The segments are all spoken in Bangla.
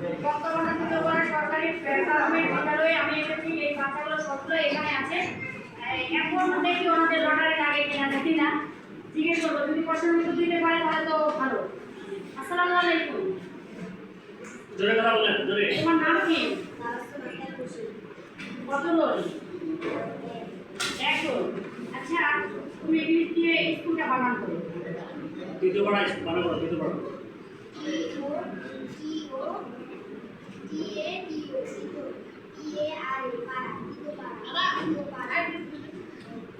বর্তমানে আমি এসেছি এই বাচ্চাগুলো এখানে আছে এখন দেখি ওনাদের লটারি লাগে কিনা না জিজ্ঞেস করব যদি প্রশ্নের দিতে পারে তাহলে তো ভালো আসসালামু আলাইকুম জোরে কি কত রোল এক আচ্ছা তুমি দিয়ে স্কুলটা বানান করো। দ্বিতীয় পাড়া বানা করো দ্বিতীয় পাড়া এই যে পাঠা দিব থ্যাংক ইউ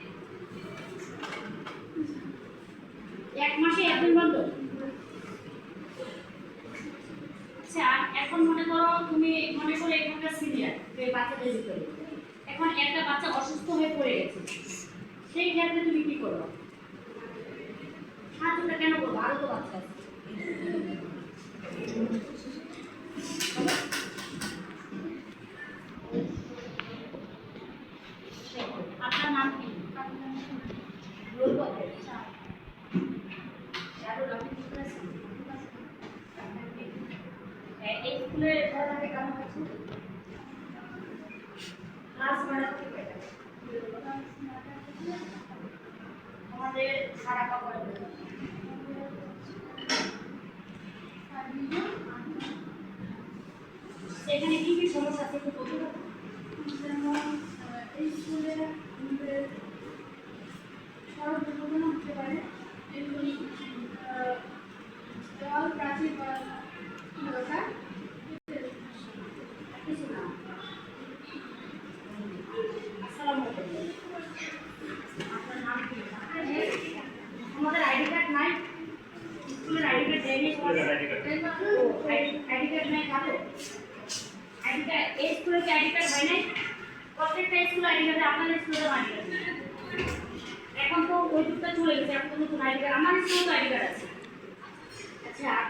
এক মাসে একদিন বন্ধ আচ্ছা এখন মনে করো তুমি মনে করো এখানকার সিনিয়র বাচ্চাদের ভিতরে। এখন একটা বাচ্চা অসুস্থ হয়ে পড়ে গেছে। সেই ক্ষেত্রে তুমি কি করবে সাহায্যটা কেন করব? আরও তো বাচ্চা আছে আপনার নাম কি রোল কত? শাহরুল, আপনি কি করেছেন? হ্যাঁ, এই স্কুলে পড়ালেখা কেমন সেখানে কি কি সমস্যা আছে একটু বলতে? যেমন এই স্কুলে সড়ক দুর্ঘটনা হতে পারে আহ, দেওয়াল প্রাচীর করা আমাদের আইডি কার্ড নাই স্কুলের আইডি কার্ড দেয়নি। আইডি কার্ড নাই কারও আইডি কার্ড এই স্কুলে কি আইডি কার্ড হয় নাই প্রত্যেকটা স্কুলে আইডি কার্ড আপনাদের স্কুলে আইডি আইডি কার্ড আছে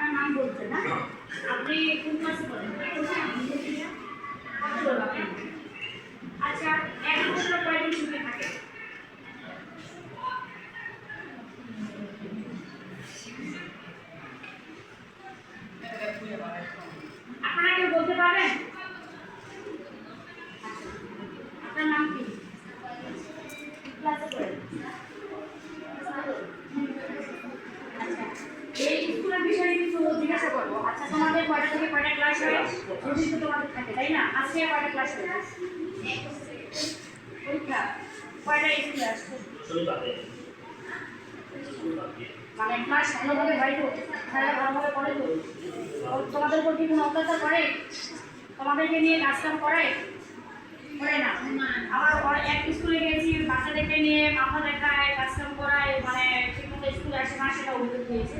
আপনার নাম বলছেন না আপনি কোন ক্লাসে পড়েন? আচ্ছা এক বছর কয়দিন ছুটি থাকে আপনারা কেউ বলতে পারবেন আচ্ছা, আপনার নাম কি ক্লাসে পড়েন আচ্ছা এই স্কুলের বিষয়ে কিছু জিজ্ঞাসা করব। আচ্ছা তোমাদের কয়টা থেকে কয়টা ক্লাস হয়? যদি তো তোমাদের থাকে তাই না? আজকে কয়টা ক্লাস হয় পরীক্ষা? কয়টা স্কুলে আসছে? মানে ক্লাস ভালোভাবে হয় তো? হ্যাঁ ভালোভাবে করে তো? তোমাদের উপর কি কোনো অত্যাচার করে? তোমাদেরকে নিয়ে কাজ কাম করায়? করে না? আবার এক স্কুলে গেছি বাচ্চাদেরকে নিয়ে মাথা দেখায় কাজ কাম করায় মানে ঠিকমতো স্কুলে আসে না সেটা অভিযোগ হয়েছে।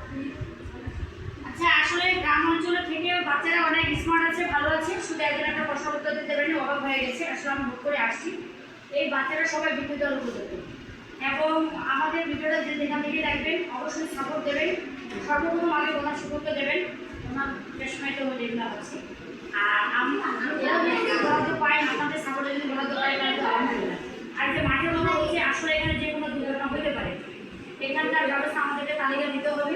আচ্ছা আসলে গ্রাম অঞ্চলে থেকে বাচ্চারা অনেক স্মার্ট আছে, ভালো আছে। শুধু একজন একটা প্রশ্ন উত্তর দিতে পারেনি অভাব হয়ে গেছে। আসলে আমি ভোট করে আসছি। এই বাচ্চারা সবাই বিদ্যুৎ দল উপযোগী। এবং আমাদের ভিডিওটা যে যেখান থেকে দেখবেন, অবশ্যই সাপোর্ট দেবেন। সর্বপ্রথম আগে ওনার সুযোগ দেবেন। ওনার পেশমাইতে হয়ে যেগুলো আছে আর পাই আপনাদের সাপোর্টে যদি বরাদ্দ তো আর যে মাঠের কথা বলছি, আসলে এখানে যে কোনো দুর্ঘটনা হতে পারে। এখানকার ব্যবস্থা আমাদেরকে তালিকা দিতে হবে।